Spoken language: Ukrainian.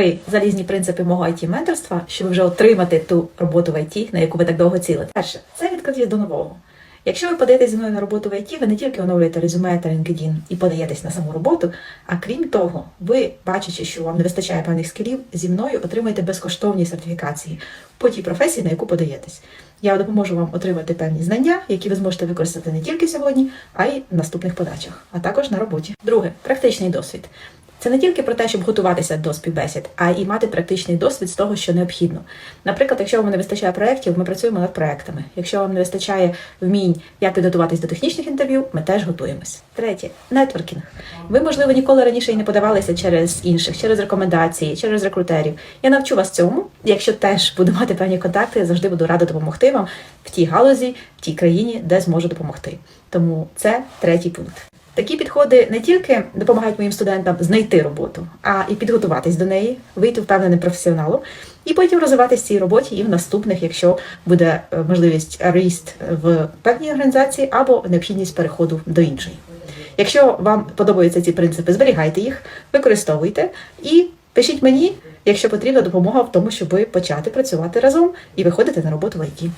Три залізні принципи мого it менторства щоб вже отримати ту роботу в IT, на яку ви так довго цілите. Перше, це відкритість до нового. Якщо ви подаєтесь зі мною на роботу в IT, ви не тільки оновлюєте резюме та LinkedIn і подаєтесь на саму роботу, а крім того, ви, бачачи, що вам не вистачає певних скілів, зі мною отримаєте безкоштовні сертифікації по тій професії, на яку подаєтесь. Я допоможу вам отримати певні знання, які ви зможете використати не тільки сьогодні, а й в наступних подачах, а також на роботі. Друге, практичний досвід. Це не тільки про те, щоб готуватися до співбесід, а й мати практичний досвід з того, що необхідно. Наприклад, якщо вам не вистачає проєктів, ми працюємо над проектами. Якщо вам не вистачає вмінь, як підготуватись до технічних інтерв'ю, ми теж готуємось. Третє нетворкінг. Ви, можливо, ніколи раніше і не подавалися через інших, через рекомендації, через рекрутерів. Я навчу вас цьому. Якщо теж буду мати певні контакти, я завжди буду рада допомогти вам в тій галузі, в тій країні, де зможу допомогти. Тому це третій пункт. Такі підходи не тільки допомагають моїм студентам знайти роботу, а і підготуватись до неї, вийти впевненим професіоналом, і потім розвиватись в цій роботі і в наступних, якщо буде е, можливість ріст в певній організації або необхідність переходу до іншої. Якщо вам подобаються ці принципи, зберігайте їх, використовуйте і пишіть мені, якщо потрібна допомога в тому, щоб почати працювати разом і виходити на роботу в ІТ.